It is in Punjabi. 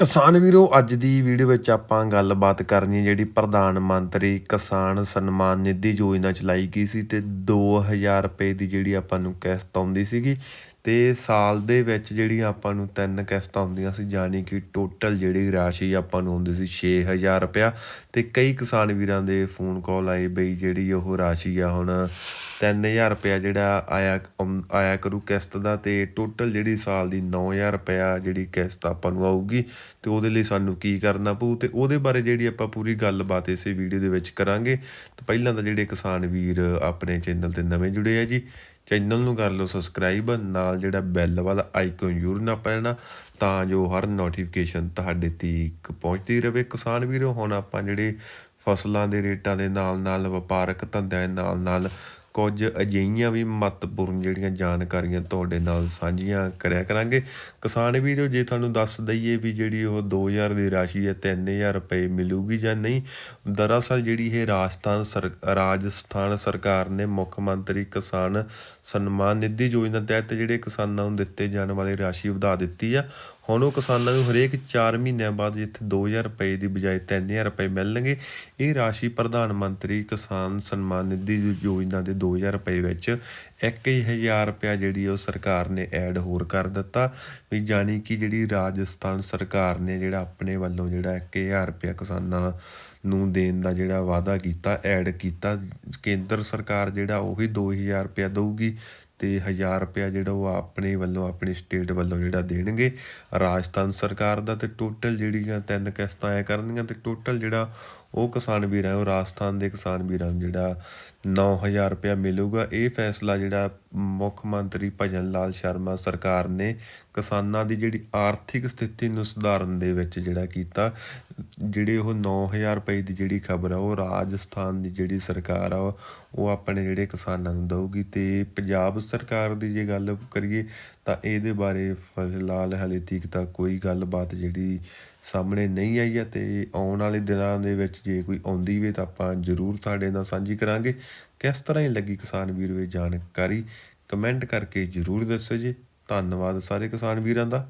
ਕਿਸਾਨ ਵੀਰੋ, ਅੱਜ ਦੀ ਵੀਡੀਓ ਵਿੱਚ ਆਪਾਂ ਗੱਲਬਾਤ ਕਰਨੀ ਹੈ ਜਿਹੜੀ ਪ੍ਰਧਾਨ ਮੰਤਰੀ ਕਿਸਾਨ ਸਨਮਾਨ ਨਿਧੀ ਯੋਜਨਾ ਚਲਾਈ ਗਈ ਸੀ ਤੇ 2000 ਰੁਪਏ ਦੀ ਜਿਹੜੀ ਆਪਾਂ ਨੂੰ ਕਿਸ਼ਤ ਆਉਂਦੀ ਸੀਗੀ ਅਤੇ ਸਾਲ ਦੇ ਵਿੱਚ ਜਿਹੜੀਆਂ ਆਪਾਂ ਨੂੰ ਤਿੰਨ ਕਿਸ਼ਤਾਂ ਆਉਂਦੀਆਂ ਸੀ ਯਾਨੀ ਕਿ ਟੋਟਲ ਜਿਹੜੀ ਰਾਸ਼ੀ ਆਪਾਂ ਨੂੰ ਆਉਂਦੀ ਸੀ ਛੇ ਹਜ਼ਾਰ ਰੁਪਇਆ ਅਤੇ ਕਈ ਕਿਸਾਨ ਵੀਰਾਂ ਦੇ ਫੋਨ ਕਾਲ ਆਏ ਬਈ ਜਿਹੜੀ ਉਹ ਰਾਸ਼ੀ ਆ ਹੁਣ 3000 ਰੁਪਇਆ ਜਿਹੜਾ ਆਇਆ ਆਇਆ ਕਰੂ ਕਿਸ਼ਤ ਦਾ ਅਤੇ ਟੋਟਲ ਜਿਹੜੀ ਸਾਲ ਦੀ ਨੌ ਹਜ਼ਾਰ ਰੁਪਇਆ ਜਿਹੜੀ ਕਿਸ਼ਤ ਆਪਾਂ ਨੂੰ ਆਊਗੀ ਅਤੇ ਉਹਦੇ ਲਈ ਸਾਨੂੰ ਕੀ ਕਰਨਾ ਪਊ ਅਤੇ ਉਹਦੇ ਬਾਰੇ ਜਿਹੜੀ ਆਪਾਂ ਪੂਰੀ ਗੱਲਬਾਤ ਇਸੇ ਵੀਡੀਓ ਦੇ ਵਿੱਚ ਕਰਾਂਗੇ। ਤਾਂ ਪਹਿਲਾਂ ਤਾਂ ਜਿਹੜੇ ਕਿਸਾਨ ਵੀਰ ਆਪਣੇ ਚੈਨਲ ਤੇ ਨਵੇਂ ਜੁੜੇ ਆ ਜੀ ਚੈਨਲ ਨੂੰ ਕਰ ਲਓ ਸਬਸਕ੍ਰਾਈਬ ਨਾਲ ਜਿਹੜਾ ਬੈਲ ਵਾਲਾ ਆਈਕਨ ਜ਼ਰੂਰ ਨਾ ਪੈਣਾ ਤਾਂ ਜੋ ਹਰ ਨੋਟੀਫਿਕੇਸ਼ਨ ਤੁਹਾਡੇ ਤੀਕ ਪਹੁੰਚਦੀ ਰਹੇ ਕਿਸਾਨ ਵੀਰੋ, ਹੁਣ ਆਪਾਂ ਜਿਹੜੇ ਫਸਲਾਂ ਦੇ ਰੇਟਾਂ ਦੇ ਨਾਲ ਨਾਲ ਵਪਾਰਕ ਧੰਦਿਆਂ ਦੇ ਨਾਲ ਨਾਲ ਕੁਝ ਅਜਿਹੀਆਂ ਵੀ ਮਹੱਤਵਪੂਰਨ ਜਿਹੜੀਆਂ ਜਾਣਕਾਰੀਆਂ ਤੁਹਾਡੇ ਨਾਲ ਸਾਂਝੀਆਂ ਕਰਿਆ ਕਰਾਂਗੇ। ਕਿਸਾਨ ਵੀਰੋ, ਜੇ ਤੁਹਾਨੂੰ ਦੱਸ ਦਈਏ ਵੀ ਜਿਹੜੀ ਉਹ 2000 ਦੀ ਰਾਸ਼ੀ ਹੈ 3000 ਰੁਪਏ ਮਿਲੂਗੀ ਜਾਂ ਨਹੀਂ, ਦਰਅਸਲ ਜਿਹੜੀ ਇਹ ਰਾਜਸਥਾਨ ਸਰ, ਰਾਜਸਥਾਨ ਸਰਕਾਰ ਨੇ ਮੁੱਖ ਮੰਤਰੀ ਕਿਸਾਨ ਸਨਮਾਨ ਨਿਧੀ ਯੋਜਨਾ ਤਹਿਤ ਜਿਹੜੇ ਕਿਸਾਨਾਂ ਨੂੰ ਦਿੱਤੇ ਜਾਣ ਵਾਲੀ ਰਾਸ਼ੀ ਵਧਾ ਦਿੱਤੀ ਆ ਹੁਣ ਉਹ ਕਿਸਾਨਾਂ ਨੂੰ ਹਰੇਕ 4 ਮਹੀਨਿਆਂ ਬਾਅਦ ਜਿੱਥੇ 2000 ਰੁਪਏ ਦੀ ਬਜਾਏ 3000 ਰੁਪਏ ਮਿਲਣਗੇ, ਇਹ ਰਾਸ਼ੀ ਪ੍ਰਧਾਨ ਮੰਤਰੀ ਕਿਸਾਨ ਸਨਮਾਨ ਨਿਧੀ ਯੋਜਨਾ ਦੇ 2000 ਰੁਪਏ ਵਿੱਚ 1000 ਰੁਪਇਆ ਜਿਹੜੀ ਉਹ ਸਰਕਾਰ ਨੇ ਐਡ ਹੋਰ ਕਰ ਦਿੱਤਾ ਵੀ ਜਾਨੀ ਕਿ ਜਿਹੜੀ ਰਾਜਸਥਾਨ ਸਰਕਾਰ ਨੇ ਜਿਹੜਾ ਆਪਣੇ ਵੱਲੋਂ ਜਿਹੜਾ 1000 ਰੁਪਇਆ ਕਿਸਾਨਾਂ ਨੂੰ ਦੇਣ ਦਾ ਜਿਹੜਾ ਵਾਅਦਾ ਕੀਤਾ ਐਡ ਕੀਤਾ, ਕੇਂਦਰ ਸਰਕਾਰ ਜਿਹੜਾ ਉਹੀ 2000 ਰੁਪਇਆ ਦੇਊਗੀ ਤੇ 1000 ਰੁਪਇਆ ਜਿਹੜਾ ਉਹ ਆਪਣੇ ਵੱਲੋਂ, ਆਪਣੀ ਸਟੇਟ ਵੱਲੋਂ ਜਿਹੜਾ ਦੇਣਗੇ ਰਾਜਸਥਾਨ ਸਰਕਾਰ ਦਾ ਤੇ ਟੋਟਲ ਜਿਹੜੀਆਂ ਤਿੰਨ ਕਿਸ਼ਤਾਂ ਆਇਆ ਕਰਨਗੀਆਂ ਤੇ ਟੋਟਲ ਜਿਹੜਾ ਉਹ ਕਿਸਾਨ ਵੀਰ ਹੈ ਉਹ ਰਾਜਸਥਾਨ ਦੇ ਕਿਸਾਨ ਵੀਰਾਂ ਨੂੰ ਜਿਹੜਾ 9000 ਰੁਪਇਆ ਮਿਲੂਗਾ। ਇਹ ਫੈਸਲਾ ਜਿਹੜਾ ਮੁੱਖ ਮੰਤਰੀ ਭਜਨ ਲਾਲ ਸ਼ਰਮਾ ਸਰਕਾਰ ਨੇ ਕਿਸਾਨਾਂ ਦੀ ਜਿਹੜੀ ਆਰਥਿਕ ਸਥਿਤੀ ਨੂੰ ਸੁਧਾਰਨ ਦੇ ਵਿੱਚ ਜਿਹੜਾ ਕੀਤਾ, ਜਿਹੜੇ ਉਹ 9000 ਰੁਪਏ ਦੀ ਜਿਹੜੀ ਖਬਰ ਆ, ਉਹ ਰਾਜਸਥਾਨ ਦੀ ਜਿਹੜੀ ਸਰਕਾਰ ਆ, ਉਹ ਆਪਣੇ ਜਿਹੜੇ ਕਿਸਾਨਾਂ ਨੂੰ ਦਊਗੀ। ਤੇ ਪੰਜਾਬ ਸਰਕਾਰ ਦੀ ਜੇ ਗੱਲ ਕਰੀਏ, ਤਾਂ ਇਹਦੇ ਬਾਰੇ ਫਿਲਹਾਲ ਹਾਲੇ ਤੀਕ ਤਾਂ ਕੋਈ ਗੱਲਬਾਤ ਜਿਹੜੀ ਸਾਹਮਣੇ ਨਹੀਂ ਆਈ ਹੈ ਤੇ ਆਉਣ ਵਾਲੇ ਦਿਨਾਂ ਦੇ ਵਿੱਚ ਜੇ ਕੋਈ ਆਉਂਦੀ ਵੀ, ਤਾਂ ਆਪਾਂ ਜ਼ਰੂਰ ਤੁਹਾਡੇ ਨਾਲ ਸਾਂਝੀ ਕਰਾਂਗੇ। ਕਿਸ ਤਰ੍ਹਾਂ ਹੀ ਲੱਗੀ ਕਿਸਾਨ ਵੀਰ ਇਹ ਜਾਣਕਾਰੀ? ਕਮੈਂਟ ਕਰਕੇ ਜ਼ਰੂਰ ਦੱਸੋ ਜੀ। ਧੰਨਵਾਦ ਸਾਰੇ ਕਿਸਾਨ ਵੀਰਾਂ ਦਾ।